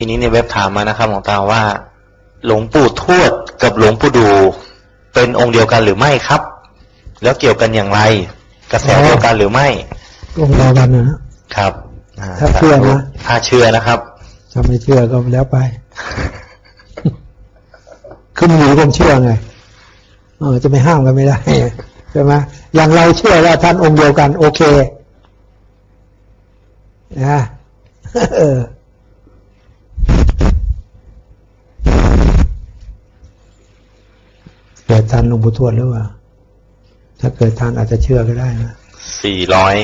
ทีนี้ในเว็บถามมานะครับหลวงตาว่า หลวงปู่ทวดกับหลวงปู่ดู เป็นองค์เดียวกันหรือไม่ครับ แล้วเกี่ยวกันอย่างไร กระแสเดียวกันหรือไม่องค์เดียวกันนะฮะครับอ่ถ้าเชื่อนะถ้าเชื่อนะครับถ้าไม่เชื่อก็แล้วไปขึ้นอยู่กับความเชื่อไงเออจะไม่ห้ามกันไม่ได้ใช่ไหมอย่างเราเชื่อว่าท่านองค์เดียวกัน โอเคนะเออ เกิดทันหลวงปู่ทวดหรือเปล่า ถ้าเกิดทันอาจจะเชื่อก็ได้นะสี่ร้อย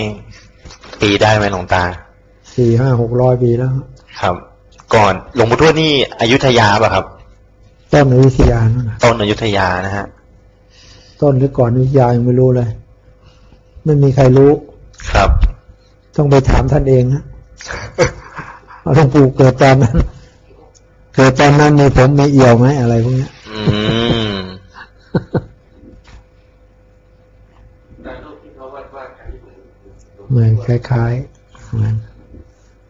ปีได้ไหมหลวงตา สี่ห้าหกร้อยปีแล้ว ครับ ก่อนหลวงปู่ทวดนี่อยุธยาป่ะครับ ต้นอวิทยานั่นนะต้นอยุธยานะฮะ ต้นหรือก่อนอวิทยายังไม่รู้เลย ไม่มีใครรู้ ครับ ต้องไปถามท่านเองฮะว่าหลวงปู่เกิดตอนนั้น เกิดตอนนั้นในผมมีเอี่ยวไหมอะไรพวกเนี้ย อืม เหมือนคล้ายๆเหมือน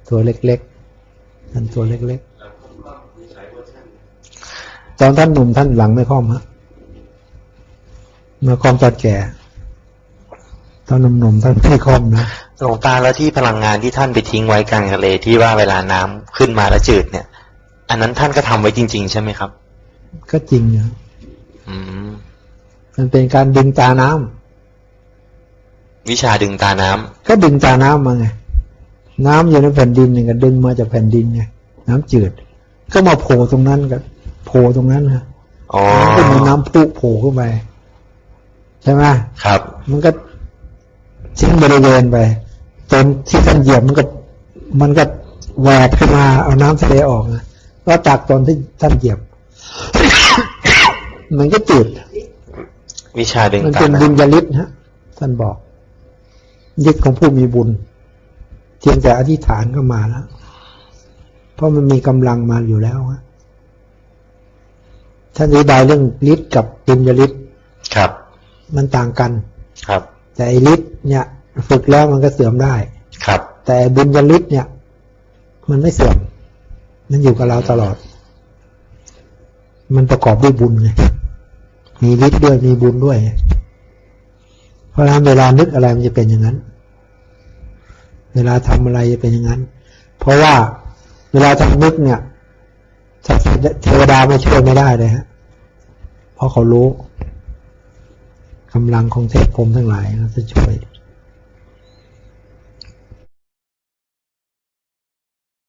ตัวเล็กๆท่านตัวเล็กๆ ตอนท่านหนุ่มท่านหลังไม่ค่อมฮะเมื่อค่อมตอนแก่ ตอนหนุ่มๆท่านไม่ค่อมนะหลวงตาแล้วที่พลังงานที่ท่านไปทิ้งไว้กลางทะเลที่ว่าเวลาน้ำขึ้นมาแล้วจืดเนี่ย อันนั้นท่านก็ทำไว้จริง ๆ ใช่ไหมครับ ก็จริงนะอืมมันเป็นการดึงตาน้ำ วิชาดึงตาน้ำก็ดึงตาน้ำมาไงน้ำอยู่ในแผ่นดินเนี่ยก็ดึงมาจากแผ่นดินไงน้ำจืด ก็มาโผล่ตรงนั้นกับโผล่ตรงนั้นนะอ๋อมันก็มีน้ำพุโผล่ขึ้นไปใช่ไหมครับ มันก็ทิ้งบริเวณไปจนที่ท่านเหยียบมันก็ มันก็แหวกขึ้นมาเอาน้ำทะเลออกนะก็จากตอนที่ท่านเหยียบ มันก็จืดวิชาดึงมันตาเป็นบุญน้ำญาฤทธิ์ฮะ ท่านบอก ฤทธิ์ของผู้มีบุญเพียงแต่อธิษฐานก็มาแล้ว เพราะมันมีกำลังมาอยู่แล้วฮะท่านอธิบายเรื่องฤทธิ์กับบุญญาฤทธิ์ครับ มันต่างกันครับ แต่ไอ้ฤทธิ์เนี่ยฝึกแล้วมันก็เสื่อมได้ ครับ แต่บุญญาฤทธิ์เนี่ย มันไม่เสื่อม มันอยู่กับเราตลอด มันประกอบด้วยบุญไงมีฤทธิ์ด้วยมีบุญด้วย เพราะฉะนั้นเวลานึกอะไรมันจะเป็นอย่างนั้น เวลาทำอะไรจะเป็นอย่างนั้น เพราะว่าเวลาทำนึกเนี่ยเทวดาไม่ช่วยไม่ได้เลยฮะ เพราะเขารู้กำลังของเทพพรมทั้งหลายเขาจะช่วย